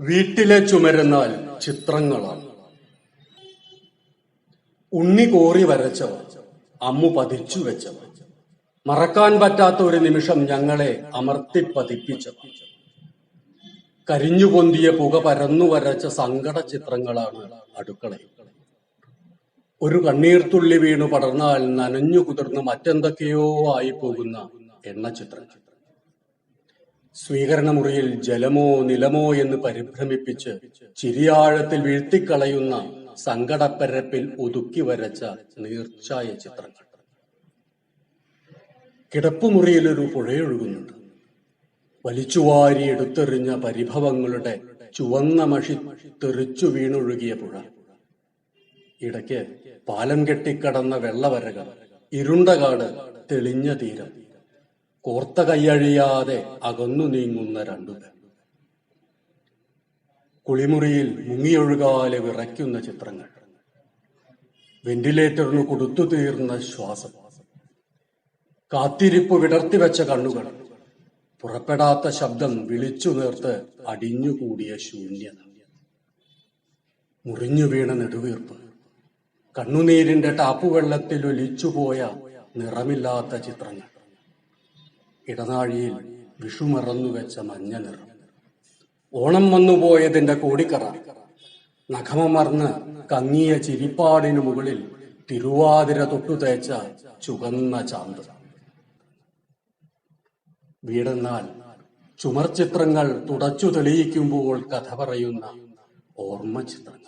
വീട്ടിലെ ചുമരെന്നാൽ ചിത്രങ്ങളാണ്. ഉണ്ണി കോറി വരച്ചവ അമ്മു പതിച്ചു വെച്ചവ മറക്കാൻ പറ്റാത്ത ഒരു നിമിഷം ഞങ്ങളെ അമർത്തി പതിപ്പിച്ചു കരിഞ്ഞു പൊന്തിയ പുക പരന്നു വരച്ച സങ്കട ചിത്രങ്ങളാണ് അടുക്കളയിൽ. ഒരു കണ്ണീർത്തുള്ളി വീണു പടർന്നാൽ നനഞ്ഞു കുതിർന്ന് മറ്റെന്തൊക്കെയോ ആയി പോകുന്ന എണ്ണ ചിത്രങ്ങൾ. സ്വീകരണമുറിയിൽ ജലമോ നിലമോ എന്ന് പരിഭ്രമിപ്പിച്ച് ചിരിയാഴത്തിൽ വീഴ്ത്തിക്കളയുന്ന സങ്കടപ്പരപ്പിൽ ഒതുക്കി വരച്ച നീർച്ചായ ചിത്രങ്ങൾ കിടപ്പുമുറിയിൽ ഒരു പുഴയൊഴുകുന്നുണ്ട്. വലിച്ചുവാരി എടുത്തെറിഞ്ഞ പരിഭവങ്ങളുടെ ചുവന്ന മഷി തെറിച്ചു വീണൊഴുകിയ പുഴ. ഇടയ്ക്ക് പാലം കെട്ടിക്കടന്ന വെള്ളവരകൾ ഇരുണ്ട കാട് തെളിഞ്ഞ തീരം. കോർത്ത കൈയഴിയാതെ അകന്നു നീങ്ങുന്ന രണ്ടുപേർ കുളിമുറിയിൽ മുങ്ങിയൊഴുകാലെ വിറയ്ക്കുന്ന ചിത്രങ്ങൾ. വെന്റിലേറ്ററിന് കൊടുത്തു തീർന്ന ശ്വാസം. കാത്തിരിപ്പ് വിടർത്തിവെച്ച കണ്ണുകൾ. പുറപ്പെടാത്ത ശബ്ദം വിളിച്ചു നേർത്ത് അടിഞ്ഞുകൂടിയ ശൂന്യത. മുറിഞ്ഞു വീണ നെടുവീർപ്പ്. കണ്ണുനീരിന്റെ ടാപ്പുവെള്ളത്തിൽ ഒലിച്ചുപോയ നിറമില്ലാത്ത ചിത്രങ്ങൾ. ഇടനാഴിയിൽ വിഷുമറന്നു വെച്ച മഞ്ഞ നിറം. ഓണം വന്നുപോയതിന്റെ കോടിക്കറ. നഖമമർന്ന് കങ്ങിയ ചിരിപ്പാടിനു മുകളിൽ തിരുവാതിര തൊട്ടു തേച്ച ചുവന്ന ചാന്ത്. വീടെന്നാൽ ചുമർ ചിത്രങ്ങൾ തുടച്ചു തെളിയിക്കുമ്പോൾ കഥ പറയുന്ന ഓർമ്മ ചിത്രങ്ങൾ